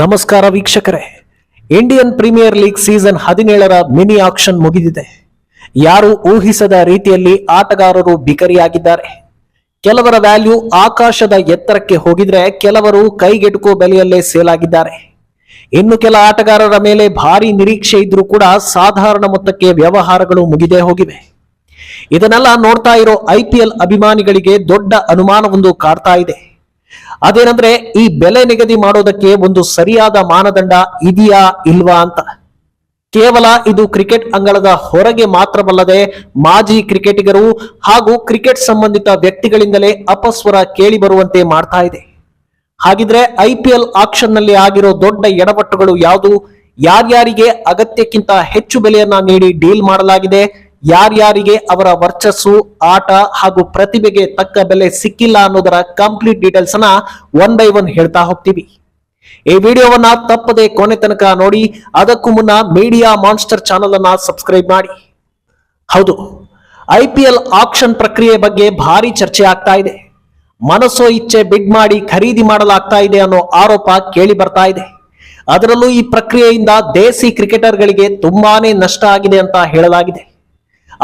ನಮಸ್ಕಾರ ವೀಕ್ಷಕರೇ. Indian premier league season ಹದಿನೇಳರ ಮಿನಿ ಆಕ್ಷನ್ ಮುಗಿದಿದೆ. ಯಾರು ಊಹಿಸದ ರೀತಿಯಲ್ಲಿ ಆಟಗಾರರು ಬಿಕರಿಯಾಗಿದ್ದಾರೆ. ಕೆಲವರ ವ್ಯಾಲ್ಯೂ ಆಕಾಶದ ಎತ್ತರಕ್ಕೆ ಹೋಗಿದ್ರೆ ಕೆಲವರು ಕೈಗೆಟುಕೋ ಬೆಲೆಯಲ್ಲೇ ಸೇಲ್ ಆಗಿದ್ದಾರೆ ಇನ್ನು ಕೆಲ ಆಟಗಾರರ ಮೇಲೆ ಭಾರಿ ನಿರೀಕ್ಷೆ ಇದ್ರೂ ಕೂಡ ಸಾಧಾರಣ ಮೊತ್ತಕ್ಕೆ ವ್ಯವಹಾರಗಳು ಮುಗಿದೇ ಹೋಗಿವೆ. ಇದನ್ನೆಲ್ಲ ನೋಡ್ತಾ ಇರೋ ಐಪಿಎಲ್ ಅಭಿಮಾನಿಗಳಿಗೆ ದೊಡ್ಡ ಅನುಮಾನವೊಂದು ಕಾಡ್ತಾ ಇದೆ. ಅದೇನಂದ್ರೆ ಈ ಬೆಲೆ ನಿಗದಿ ಮಾಡೋದಕ್ಕೆ ಒಂದು ಸರಿಯಾದ ಮಾನದಂಡ ಇದೆಯಾ ಇಲ್ವಾ ಅಂತ. ಕೇವಲ ಇದು ಕ್ರಿಕೆಟ್ ಅಂಗಳದ ಹೊರಗೆ ಮಾತ್ರವಲ್ಲದೆ ಮಾಜಿ ಕ್ರಿಕೆಟಿಗರು ಹಾಗೂ ಕ್ರಿಕೆಟ್ ಸಂಬಂಧಿತ ವ್ಯಕ್ತಿಗಳಿಂದಲೇ ಅಪಸ್ವರ ಕೇಳಿ ಬರುವಂತೆ ಮಾಡ್ತಾ ಇದೆ. ಹಾಗಿದ್ರೆ ಐಪಿಎಲ್ ಆಕ್ಷನ್ನಲ್ಲಿ ಆಗಿರೋ ದೊಡ್ಡ ಎಡಪಟ್ಟುಗಳು ಯಾವುದು? ಯಾರ್ಯಾರಿಗೆ ಅಗತ್ಯಕ್ಕಿಂತ ಹೆಚ್ಚು ಬೆಲೆಯನ್ನ ನೀಡಿ ಡೀಲ್ ಮಾಡಲಾಗಿದೆ? ಯಾರ್ಯಾರಿಗೆ ಅವರ ವರ್ಚಸ್ಸು, ಆಟ ಹಾಗೂ ಪ್ರತಿಭೆಗೆ ತಕ್ಕ ಬೆಲೆ ಸಿಕ್ಕಿಲ್ಲ ಅನ್ನೋದರ ಕಂಪ್ಲೀಟ್ ಡೀಟೇಲ್ಸ್ ಅನ್ನ ಒನ್ ಬೈ ಒನ್ ಹೇಳ್ತಾ ಹೋಗ್ತೀವಿ. ಈ ವಿಡಿಯೋವನ್ನ ತಪ್ಪದೆ ಕೊನೆ ತನಕ ನೋಡಿ, ಅದಕ್ಕೂ ಮುನ್ನ ಮೀಡಿಯಾ ಮಾನ್ಸ್ಟರ್ ಚಾನಲ್ ಅನ್ನ ಸಬ್ಸ್ಕ್ರೈಬ್ ಮಾಡಿ. ಹೌದು ಐ ಪಿ ಎಲ್ ಆಕ್ಷನ್ ಪ್ರಕ್ರಿಯೆ ಬಗ್ಗೆ ಭಾರಿ ಚರ್ಚೆ ಆಗ್ತಾ ಇದೆ. ಮನಸ್ಸೋ ಇಚ್ಛೆ ಬಿಡ್ ಮಾಡಿ ಖರೀದಿ ಮಾಡಲಾಗ್ತಾ ಇದೆ ಅನ್ನೋ ಆರೋಪ ಕೇಳಿ ಬರ್ತಾ ಇದೆ. ಅದರಲ್ಲೂ ಈ ಪ್ರಕ್ರಿಯೆಯಿಂದ ದೇಸಿ ಕ್ರಿಕೆಟರ್ಗಳಿಗೆ ತುಂಬಾನೇ ನಷ್ಟ ಆಗಿದೆ ಅಂತ ಹೇಳಲಾಗಿದೆ.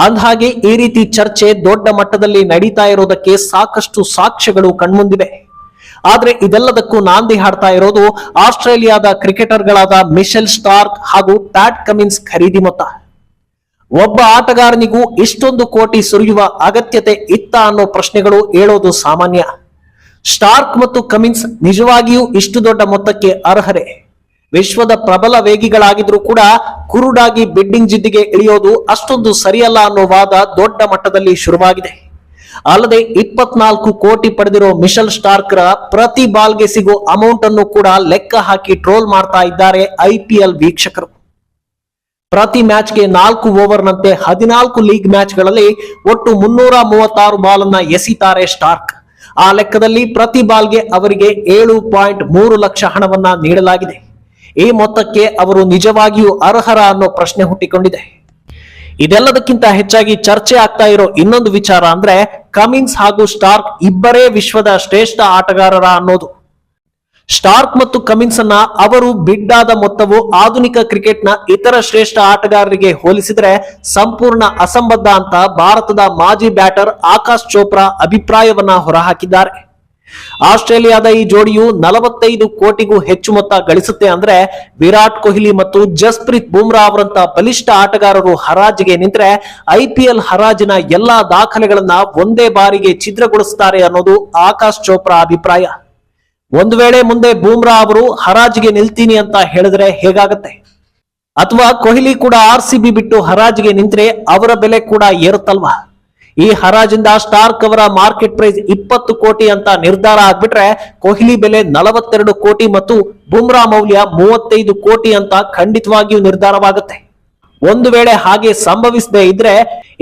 ಅಂದಹಾಗೆ ಈ ರೀತಿ ಚರ್ಚೆ ದೊಡ್ಡ ಮಟ್ಟದಲ್ಲಿ ನಡೀತಾ ಇರೋದಕ್ಕೆ ಸಾಕಷ್ಟು ಸಾಕ್ಷ್ಯಗಳು ಕಣ್ಮುಂದಿವೆ. ಆದ್ರೆ ಇದೆಲ್ಲದಕ್ಕೂ ನಾಂದಿ ಹಾಡ್ತಾ ಇರೋದು ಆಸ್ಟ್ರೇಲಿಯಾದ ಕ್ರಿಕೆಟರ್ಗಳಾದ ಮಿಶೆಲ್ ಸ್ಟಾರ್ಕ್ ಹಾಗೂ ಟ್ಯಾಟ್ ಕಮಿನ್ಸ್ ಖರೀದಿ ಮೊತ್ತ. ಒಬ್ಬ ಆಟಗಾರನಿಗೂ ಇಷ್ಟೊಂದು ಕೋಟಿ ಸುರಿಯುವ ಅಗತ್ಯತೆ ಇತ್ತ ಅನ್ನೋ ಪ್ರಶ್ನೆಗಳು ಹೇಳೋದು ಸಾಮಾನ್ಯ. ಸ್ಟಾರ್ಕ್ ಮತ್ತು ಕಮಿನ್ಸ್ ನಿಜವಾಗಿಯೂ ಇಷ್ಟು ದೊಡ್ಡ ಮೊತ್ತಕ್ಕೆ ಅರ್ಹರೇ? ವಿಶ್ವದ ಪ್ರಬಲ ವೇಗಿಗಳಾಗಿದ್ರೂ ಕೂಡ ಕುರುಡಾಗಿ ಬಿಡ್ಡಿಂಗ್ ಜಿದ್ದಿಗೆ ಇಳಿಯೋದು ಅಷ್ಟೊಂದು ಸರಿಯಲ್ಲ ಅನ್ನೋ ವಾದ ದೊಡ್ಡ ಮಟ್ಟದಲ್ಲಿ ಶುರುವಾಗಿದೆ. ಅಲ್ಲದೆ ಇಪ್ಪತ್ನಾಲ್ಕು ಕೋಟಿ ಪಡೆದಿರೋ ಮಿಶಲ್ ಸ್ಟಾರ್ಕ್ರ ಪ್ರತಿ ಬಾಲ್ಗೆ ಸಿಗೋ ಅಮೌಂಟ್ ಅನ್ನು ಕೂಡ ಲೆಕ್ಕ ಹಾಕಿ ಟ್ರೋಲ್ ಮಾಡ್ತಾ ಇದ್ದಾರೆ ಐಪಿಎಲ್ ವೀಕ್ಷಕರು. ಪ್ರತಿ ಮ್ಯಾಚ್ಗೆ ನಾಲ್ಕು ಓವರ್ನಂತೆ ಹದಿನಾಲ್ಕು ಲೀಗ್ ಮ್ಯಾಚ್ಗಳಲ್ಲಿ ಒಟ್ಟು ಮುನ್ನೂರ ಮೂವತ್ತಾರು ಬಾಲ್ ಅನ್ನ ಎಸಿತಾರೆ ಸ್ಟಾರ್ಕ್. ಆ ಲೆಕ್ಕದಲ್ಲಿ ಪ್ರತಿ ಬಾಲ್ಗೆ ಅವರಿಗೆ ಏಳು ಪಾಯಿಂಟ್ ಮೂರು ಲಕ್ಷ ಹಣವನ್ನ ನೀಡಲಾಗಿದೆ. ಈ ಮೊತ್ತಕ್ಕೆ ಅವರು ನಿಜವಾಗಿಯೂ ಅರ್ಹರ ಅನ್ನೋ ಪ್ರಶ್ನೆ ಹುಟ್ಟಿಕೊಂಡಿದೆ. ಇದೆಲ್ಲದಕ್ಕಿಂತ ಹೆಚ್ಚಾಗಿ ಚರ್ಚೆ ಆಗ್ತಾ ಇರೋ ಇನ್ನೊಂದು ವಿಚಾರ ಅಂದ್ರೆ ಕಮಿನ್ಸ್ ಹಾಗೂ ಸ್ಟಾರ್ಕ್ ಇಬ್ಬರೇ ವಿಶ್ವದ ಶ್ರೇಷ್ಠ ಆಟಗಾರರ ಅನ್ನೋದು. ಸ್ಟಾರ್ಕ್ ಮತ್ತು ಕಮಿನ್ಸ್ ಅನ್ನ ಅವರು ಬಿಡ್ಡಾದ ಮೊತ್ತವು ಆಧುನಿಕ ಕ್ರಿಕೆಟ್ನ ಇತರ ಶ್ರೇಷ್ಠ ಆಟಗಾರರಿಗೆ ಹೋಲಿಸಿದ್ರೆ ಸಂಪೂರ್ಣ ಅಸಂಬದ್ಧ ಅಂತ ಭಾರತದ ಮಾಜಿ ಬ್ಯಾಟರ್ ಆಕಾಶ್ ಚೋಪ್ರಾ ಅಭಿಪ್ರಾಯವನ್ನ ಹೊರಹಾಕಿದ್ದಾರೆ. ಆಸ್ಟ್ರೇಲಿಯಾದ ಈ ಜೋಡಿಯು ನಲವತ್ತೈದು ಕೋಟಿಗೂ ಹೆಚ್ಚು ಮೊತ್ತ ಗಳಿಸುತ್ತೆ ಅಂದ್ರೆ ವಿರಾಟ್ ಕೊಹ್ಲಿ ಮತ್ತು ಜಸ್ಪ್ರೀತ್ ಬುಮ್ರಾ ಅವರಂತ ಬಲಿಷ್ಠ ಆಟಗಾರರು ಹರಾಜಿಗೆ ನಿಂತ್ರೆ ಐಪಿಎಲ್ ಹರಾಜಿನ ಎಲ್ಲಾ ದಾಖಲೆಗಳನ್ನ ಒಂದೇ ಬಾರಿಗೆ ಛಿದ್ರಗೊಳಿಸುತ್ತಾರೆ ಅನ್ನೋದು ಆಕಾಶ್ ಚೋಪ್ರಾ ಅಭಿಪ್ರಾಯ. ಒಂದು ವೇಳೆ ಮುಂದೆ ಬೂಮ್ರಾ ಅವರು ಹರಾಜಿಗೆ ನಿಲ್ತೀನಿ ಅಂತ ಹೇಳಿದ್ರೆ ಹೇಗಾಗತ್ತೆ? ಅಥವಾ ಕೊಹ್ಲಿ ಕೂಡ ಆರ್ ಬಿಟ್ಟು ಹರಾಜಿಗೆ ನಿಂತ್ರೆ ಅವರ ಬೆಲೆ ಕೂಡ ಏರುತ್ತಲ್ವಾ? ಈ ಹರಾಜಿಂದ ಸ್ಟಾರ್ಕ್ ಅವರ ಮಾರ್ಕೆಟ್ ಪ್ರೈಸ್ ಇಪ್ಪತ್ತು ಕೋಟಿ ಅಂತ ನಿರ್ಧಾರ ಆಗ್ಬಿಟ್ರೆ ಕೊಹ್ಲಿ ಬೆಲೆ ನಲವತ್ತೆರಡು ಕೋಟಿ ಮತ್ತು ಬುಮ್ರಾ ಮೌಲ್ಯ ಮೂವತ್ತೈದು ಕೋಟಿ ಅಂತ ಖಂಡಿತವಾಗಿಯೂ ನಿರ್ಧಾರವಾಗುತ್ತೆ. ಒಂದು ವೇಳೆ ಹಾಗೆ ಸಂಭವಿಸದೇ ಇದ್ರೆ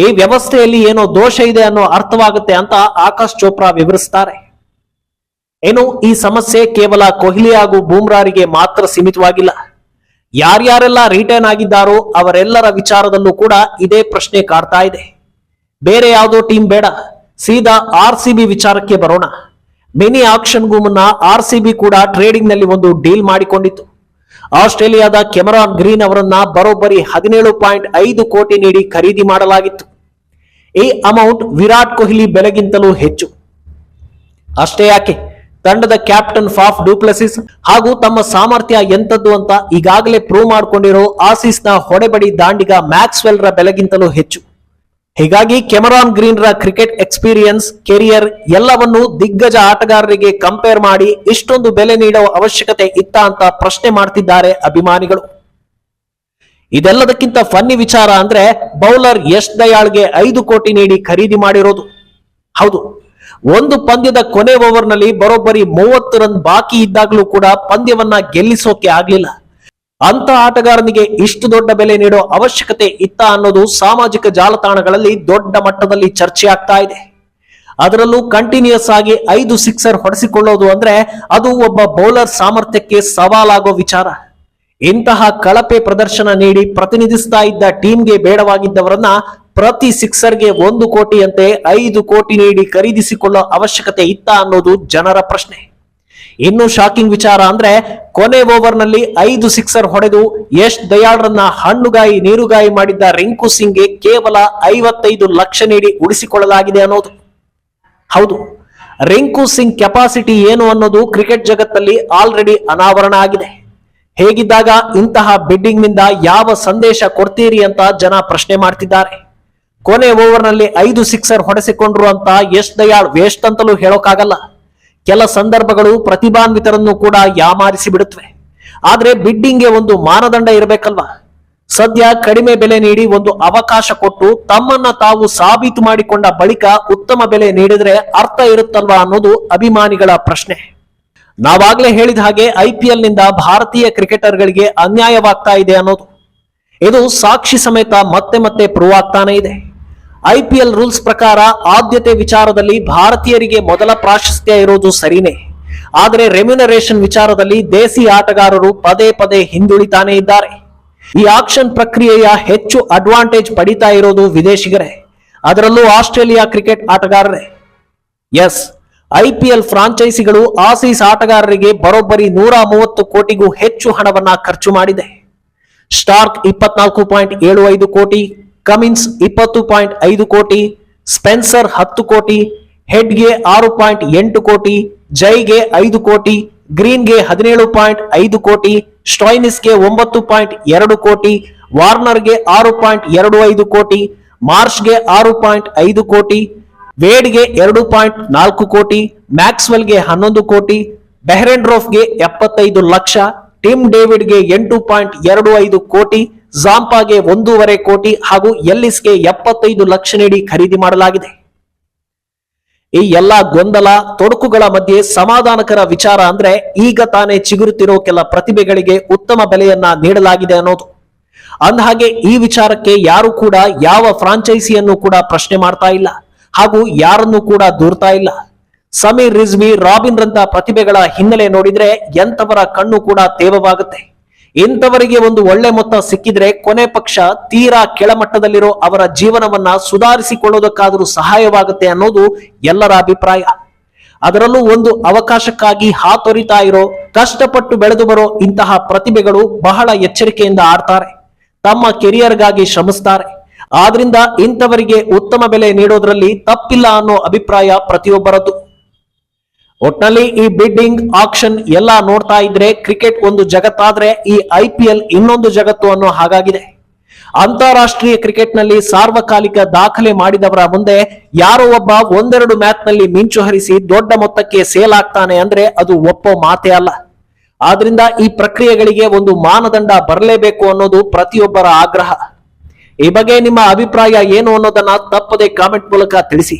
ಈ ವ್ಯವಸ್ಥೆಯಲ್ಲಿ ಏನೋ ದೋಷ ಇದೆ ಅನ್ನೋ ಅರ್ಥವಾಗುತ್ತೆ ಅಂತ ಆಕಾಶ್ ಚೋಪ್ರಾ ವಿವರಿಸ್ತಾರೆ. ಏನು ಈ ಸಮಸ್ಯೆ ಕೇವಲ ಕೊಹ್ಲಿ ಹಾಗೂ ಬೂಮ್ರಾರಿಗೆ ಮಾತ್ರ ಸೀಮಿತವಾಗಿಲ್ಲ. ಯಾರ್ಯಾರೆಲ್ಲ ರಿಟರ್ನ್ ಆಗಿದ್ದಾರೋ ಅವರೆಲ್ಲರ ವಿಚಾರದಲ್ಲೂ ಕೂಡ ಇದೇ ಪ್ರಶ್ನೆ ಕಾಡ್ತಾ ಇದೆ. ಬೇರೆ ಯಾವುದೋ ಟೀಮ್ ಬೇಡ. ಸೀದಾ ಆರ್ ವಿಚಾರಕ್ಕೆ ಬರೋಣ. ಮಿನಿ ಆಕ್ಷನ್ಗೂ ಮುನ್ನ ಆರ್ ಸಿ ಬಿ ಕೂಡ ಟ್ರೇಡಿಂಗ್ನಲ್ಲಿ ಒಂದು ಡೀಲ್ ಮಾಡಿಕೊಂಡಿತ್ತು. ಆಸ್ಟ್ರೇಲಿಯಾದ ಕೆಮರಾನ್ ಗ್ರೀನ್ ಅವರನ್ನ ಬರೋಬ್ಬರಿ ಹದಿನೇಳು ಪಾಯಿಂಟ್ ಐದು ಕೋಟಿ ನೀಡಿ ಖರೀದಿ ಮಾಡಲಾಗಿತ್ತು. ಈ ಅಮೌಂಟ್ ವಿರಾಟ್ ಕೊಹ್ಲಿ ಬೆಲೆಗಿಂತಲೂ ಹೆಚ್ಚು. ಅಷ್ಟೇ ಯಾಕೆ? ತಂಡದ ಕ್ಯಾಪ್ಟನ್ ಫಾಫ್ ಡೂಪ್ಲೆಸಿಸ್ ಹಾಗೂ ತಮ್ಮ ಸಾಮರ್ಥ್ಯ ಎಂತದ್ದು ಅಂತ ಈಗಾಗಲೇ ಪ್ರೂವ್ ಮಾಡಿಕೊಂಡಿರೋ ಆಸೀಸ್ನ ಹೊಡೆಬಡಿ ದಾಂಡಿಗ ಮ್ಯಾಕ್ಸ್ವೆಲ್ರ ಬೆಲೆಗಿಂತಲೂ ಹೆಚ್ಚು. ಹೀಗಾಗಿ ಕೆಮರಾನ್ ಗ್ರೀನ್ ರ ಕ್ರಿಕೆಟ್ ಎಕ್ಸ್ಪೀರಿಯನ್ಸ್, ಕೆರಿಯರ್ ಎಲ್ಲವನ್ನು ದಿಗ್ಗಜ ಆಟಗಾರರಿಗೆ ಕಂಪೇರ್ ಮಾಡಿ ಇಷ್ಟೊಂದು ಬೆಲೆ ನೀಡುವ ಅವಶ್ಯಕತೆ ಇತ್ತ ಅಂತ ಪ್ರಶ್ನೆ ಮಾಡ್ತಿದ್ದಾರೆ ಅಭಿಮಾನಿಗಳು. ಇದೆಲ್ಲದಕ್ಕಿಂತ ಫನ್ನಿ ವಿಚಾರ ಅಂದ್ರೆ ಬೌಲರ್ ಯಶ್ ದಯಾಳ್ಗೆ ಐದು ಕೋಟಿ ನೀಡಿ ಖರೀದಿ ಮಾಡಿರೋದು. ಹೌದು, ಒಂದು ಪಂದ್ಯದ ಕೊನೆ ಓವರ್ನಲ್ಲಿ ಬರೋಬ್ಬರಿ ಮೂವತ್ತು ರನ್ ಬಾಕಿ ಇದ್ದಾಗಲೂ ಕೂಡ ಪಂದ್ಯವನ್ನ ಗೆಲ್ಲಿಸೋಕೆ ಆಗ್ಲಿಲ್ಲ. ಅಂತ ಆಟಗಾರನಿಗೆ ಇಷ್ಟು ದೊಡ್ಡ ಬೆಲೆ ನೀಡೋ ಅವಶ್ಯಕತೆ ಇತ್ತ ಅನ್ನೋದು ಸಾಮಾಜಿಕ ಜಾಲತಾಣಗಳಲ್ಲಿ ದೊಡ್ಡ ಮಟ್ಟದಲ್ಲಿ ಚರ್ಚೆ ಆಗ್ತಾ ಇದೆ. ಅದರಲ್ಲೂ ಕಂಟಿನ್ಯೂಸ್ ಆಗಿ ಐದು ಸಿಕ್ಸರ್ ಹೊಡೆಸಿಕೊಳ್ಳೋದು ಅಂದ್ರೆ ಅದು ಒಬ್ಬ ಬೌಲರ್ ಸಾಮರ್ಥ್ಯಕ್ಕೆ ಸವಾಲಾಗೋ ವಿಚಾರ. ಇಂತಹ ಕಳಪೆ ಪ್ರದರ್ಶನ ನೀಡಿ ಪ್ರತಿನಿಧಿಸ್ತಾ ಇದ್ದ ಟೀಮ್ಗೆ ಬೇಡವಾಗಿದ್ದವರನ್ನ ಪ್ರತಿ ಸಿಕ್ಸರ್ಗೆ ಒಂದು ಕೋಟಿಯಂತೆ ಐದು ಕೋಟಿ ನೀಡಿ ಖರೀದಿಸಿಕೊಳ್ಳೋ ಅವಶ್ಯಕತೆ ಇತ್ತ ಅನ್ನೋದು ಜನರ ಪ್ರಶ್ನೆ. ಇನ್ನು ಶಾಕಿಂಗ್ ವಿಚಾರ ಅಂದ್ರೆ ಕೊನೆ ಓವರ್ನಲ್ಲಿ ಐದು ಸಿಕ್ಸರ್ ಹೊಡೆದು ಯಶ್ ದಯಾಳ್ರನ್ನ ಹಣ್ಣುಗಾಯಿ, ನೀರುಗಾಯಿ ಮಾಡಿದ್ದ ರಿಂಕು ಸಿಂಗ್ಗೆ ಕೇವಲ ಐವತ್ತೈದು ಲಕ್ಷ ನೀಡಿ ಉಳಿಸಿಕೊಳ್ಳಲಾಗಿದೆ ಅನ್ನೋದು. ಹೌದು, ರಿಂಕು ಸಿಂಗ್ ಕೆಪಾಸಿಟಿ ಏನು ಅನ್ನೋದು ಕ್ರಿಕೆಟ್ ಜಗತ್ತಲ್ಲಿ ಆಲ್ರೆಡಿ ಅನಾವರಣ ಆಗಿದೆ. ಹೇಗಿದ್ದಾಗ ಇಂತಹ ಬಿಡ್ಡಿಂಗ್ನಿಂದ ಯಾವ ಸಂದೇಶ ಕೊಡ್ತೀರಿ ಅಂತ ಜನ ಪ್ರಶ್ನೆ ಮಾಡ್ತಿದ್ದಾರೆ. ಕೊನೆ ಓವರ್ನಲ್ಲಿ ಐದು ಸಿಕ್ಸರ್ ಹೊಡೆಸಿಕೊಂಡ್ರು ಅಂತ ಯಶ್ ದಯಾಳ್ ವೇಸ್ಟ್ ಅಂತಲೂ ಹೇಳೋಕ್ಕಾಗಲ್ಲ. ಕೆಲ ಸಂದರ್ಭಗಳು ಪ್ರತಿಭಾನ್ವಿತರನ್ನು ಕೂಡ ಯಾಮಾರಿಸಿ ಬಿಡುತ್ತವೆ. ಆದ್ರೆ ಬಿಡ್ಡಿಂಗ್ಗೆ ಒಂದು ಮಾನದಂಡ ಇರಬೇಕಲ್ವಾ? ಸದ್ಯ ಕಡಿಮೆ ಬೆಲೆ ನೀಡಿ ಒಂದು ಅವಕಾಶ ಕೊಟ್ಟು ತಮ್ಮನ್ನ ತಾವು ಸಾಬೀತು ಮಾಡಿಕೊಂಡ ಬಳಿಕ ಉತ್ತಮ ಬೆಲೆ ನೀಡಿದ್ರೆ ಅರ್ಥ ಇರುತ್ತಲ್ವಾ ಅನ್ನೋದು ಅಭಿಮಾನಿಗಳ ಪ್ರಶ್ನೆ. ನಾವಾಗ್ಲೇ ಹೇಳಿದ ಹಾಗೆ ಐಪಿಎಲ್ನಿಂದ ಭಾರತೀಯ ಕ್ರಿಕೆಟರ್ಗಳಿಗೆ ಅನ್ಯಾಯವಾಗ್ತಾ ಇದೆ ಅನ್ನೋದು. ಇದು ಸಾಕ್ಷಿ ಸಮೇತ ಮತ್ತೆ ಮತ್ತೆ ಪ್ರೂವ್ ಆಗ್ತಾನೆ ಇದೆ. ಐಪಿಎಲ್ ರೂಲ್ಸ್ ಪ್ರಕಾರ ಆದ್ಯತೆ ವಿಚಾರದಲ್ಲಿ ಭಾರತೀಯರಿಗೆ ಮೊದಲ ಪ್ರಾಶಸ್ತ್ಯ ಇರೋದು ಸರಿನೇ. ಆದರೆ ರೆಮ್ಯುನರೇಷನ್ ವಿಚಾರದಲ್ಲಿ ದೇಸಿ ಆಟಗಾರರು ಪದೇ ಪದೇ ಹಿಂದುಳಿತಾನೆ ಇದ್ದಾರೆ. ಈ ಆಕ್ಷನ್ ಪ್ರಕ್ರಿಯೆಯ ಹೆಚ್ಚು ಅಡ್ವಾಂಟೇಜ್ ಪಡಿತಾ ಇರೋದು ವಿದೇಶಿಗರೇ. ಅದರಲ್ಲೂ ಆಸ್ಟ್ರೇಲಿಯಾ ಕ್ರಿಕೆಟ್ ಆಟಗಾರರೇ. ಎಸ್ ಐಪಿಎಲ್ ಫ್ರಾಂಚೈಸಿಗಳು ಆಸೀಸ್ ಆಟಗಾರರಿಗೆ ಬರೋಬ್ಬರಿ ನೂರ ಮೂವತ್ತು ಕೋಟಿಗೂ ಹೆಚ್ಚು ಹಣವನ್ನ ಖರ್ಚು ಮಾಡಿದೆ. ಸ್ಟಾರ್ಕ್ ಇಪ್ಪತ್ನಾಲ್ಕು ಪಾಯಿಂಟ್ ಏಳು ಐದು ಕೋಟಿ ಕಮಿನ್ಸ್ ಇಪ್ಪತ್ತು ಪಾಯಿಂಟ್ ಐದು ಕೋಟಿ ಸ್ಪೆನ್ಸರ್ ಹತ್ತು ಕೋಟಿ ಹೆಡ್ಗೆ ಆರು ಪಾಯಿಂಟ್ ಎಂಟು ಕೋಟಿ ಜೈಗೆ ಐದು ಕೋಟಿ ಗ್ರೀನ್ಗೆ ಹದಿನೇಳು ಪಾಯಿಂಟ್ ಐದು ಕೋಟಿ ಸ್ಟಾಯ್ನಿಸ್ಗೆ ಒಂಬತ್ತು ಪಾಯಿಂಟ್ ಎರಡು ಕೋಟಿ ವಾರ್ನರ್ಗೆ ಆರು ಪಾಯಿಂಟ್ ಎರಡು ಐದು ಕೋಟಿ ಮಾರ್ಷ್ಗೆ ಆರು ಪಾಯಿಂಟ್ ಐದು ಕೋಟಿ ವೇಡ್ಗೆ ಎರಡು ಪಾಯಿಂಟ್ ನಾಲ್ಕು ಕೋಟಿ ಮ್ಯಾಕ್ಸ್ವೆಲ್ಗೆ ಹನ್ನೊಂದು ಕೋಟಿ ಬೆಹ್ರೆಂಡ್ರೋಫ್ಗೆ ಎಪ್ಪತ್ತೈದು ಲಕ್ಷ ಟಿಮ್ ಡೇವಿಡ್ಗೆ ಎಂಟು ಪಾಯಿಂಟ್ ಎರಡು ಐದು ಕೋಟಿ ಜಾಂಪಾಗೆ ಒಂದೂವರೆ ಕೋಟಿ ಹಾಗೂ ಎಲ್ಲಿಸ್ಗೆ ಎಪ್ಪತ್ತೈದು ಲಕ್ಷ ನೀಡಿ ಖರೀದಿ ಮಾಡಲಾಗಿದೆ. ಈ ಎಲ್ಲಾ ಗೊಂದಲ, ತೊಡಕುಗಳ ಮಧ್ಯೆ ಸಮಾಧಾನಕರ ವಿಚಾರ ಅಂದ್ರೆ ಈಗ ತಾನೇ ಚಿಗುರುತ್ತಿರೋ ಕೆಲ ಪ್ರತಿಭೆಗಳಿಗೆ ಉತ್ತಮ ಬೆಲೆಯನ್ನ ನೀಡಲಾಗಿದೆ ಅನ್ನೋದು. ಅಂದಹಾಗೆ ಈ ವಿಚಾರಕ್ಕೆ ಯಾರು ಕೂಡ ಯಾವ ಫ್ರಾಂಚೈಸಿಯನ್ನು ಕೂಡ ಪ್ರಶ್ನೆ ಮಾಡ್ತಾ ಇಲ್ಲ ಹಾಗೂ ಯಾರನ್ನು ಕೂಡ ದೂರ್ತಾ ಇಲ್ಲ. ಸಮೀರ್ ರಿಜ್ವಿ, ರಾಬಿನ್ ರಂತ ಪ್ರತಿಭೆಗಳ ಹಿನ್ನೆಲೆ ನೋಡಿದ್ರೆ ಎಂಥವರ ಕಣ್ಣು ಕೂಡ ತೇವವಾಗುತ್ತೆ. ಇಂಥವರಿಗೆ ಒಂದು ಒಳ್ಳೆ ಮೊತ್ತ ಸಿಕ್ಕಿದ್ರೆ ಕೊನೆ ಪಕ್ಷ ತೀರಾ ಕೆಳಮಟ್ಟದಲ್ಲಿರೋ ಅವರ ಜೀವನವನ್ನ ಸುಧಾರಿಸಿಕೊಳ್ಳೋದಕ್ಕಾದರೂ ಸಹಾಯವಾಗುತ್ತೆ ಅನ್ನೋದು ಎಲ್ಲರ ಅಭಿಪ್ರಾಯ. ಅದರಲ್ಲೂ ಒಂದು ಅವಕಾಶಕ್ಕಾಗಿ ಹಾತೊರಿತಾ ಇರೋ, ಕಷ್ಟಪಟ್ಟು ಬೆಳೆದು ಬರೋ ಇಂತಹ ಪ್ರತಿಭೆಗಳು ಬಹಳ ಎಚ್ಚರಿಕೆಯಿಂದ ಆಡ್ತಾರೆ. ತಮ್ಮ ಕೆರಿಯರ್ಗಾಗಿ ಶ್ರಮಿಸ್ತಾರೆ. ಆದ್ರಿಂದ ಇಂಥವರಿಗೆ ಉತ್ತಮ ಬೆಲೆ ನೀಡೋದ್ರಲ್ಲಿ ತಪ್ಪಿಲ್ಲ ಅನ್ನೋ ಅಭಿಪ್ರಾಯ ಪ್ರತಿಯೊಬ್ಬರದ್ದು. ಒಟ್ನಲ್ಲಿ ಈ ಬಿಡ್ಡಿಂಗ್ ಆಕ್ಷನ್ ಎಲ್ಲ ನೋಡ್ತಾ ಇದ್ರೆ ಕ್ರಿಕೆಟ್ ಒಂದು ಜಗತ್ತಾದ್ರೆ ಈ ಐ ಪಿ ಎಲ್ ಇನ್ನೊಂದು ಜಗತ್ತು ಅನ್ನೋ ಹಾಗಾಗಿದೆ. ಅಂತಾರಾಷ್ಟ್ರೀಯ ಕ್ರಿಕೆಟ್ನಲ್ಲಿ ಸಾರ್ವಕಾಲಿಕ ದಾಖಲೆ ಮಾಡಿದವರ ಮುಂದೆ ಯಾರೋ ಒಬ್ಬ ಒಂದೆರಡು ಮ್ಯಾಚ್ನಲ್ಲಿ ಮಿಂಚು ಹರಿಸಿ ದೊಡ್ಡ ಮೊತ್ತಕ್ಕೆ ಸೇಲ್ ಆಗ್ತಾನೆ ಅಂದ್ರೆ ಅದು ಒಪ್ಪೋ ಮಾತೇ ಅಲ್ಲ. ಆದ್ರಿಂದ ಈ ಪ್ರಕ್ರಿಯೆಗಳಿಗೆ ಒಂದು ಮಾನದಂಡ ಬರಲೇಬೇಕು ಅನ್ನೋದು ಪ್ರತಿಯೊಬ್ಬರ ಆಗ್ರಹ. ಈ ಬಗ್ಗೆ ನಿಮ್ಮ ಅಭಿಪ್ರಾಯ ಏನು ಅನ್ನೋದನ್ನ ತಪ್ಪದೆ ಕಾಮೆಂಟ್ ಮೂಲಕ ತಿಳಿಸಿ.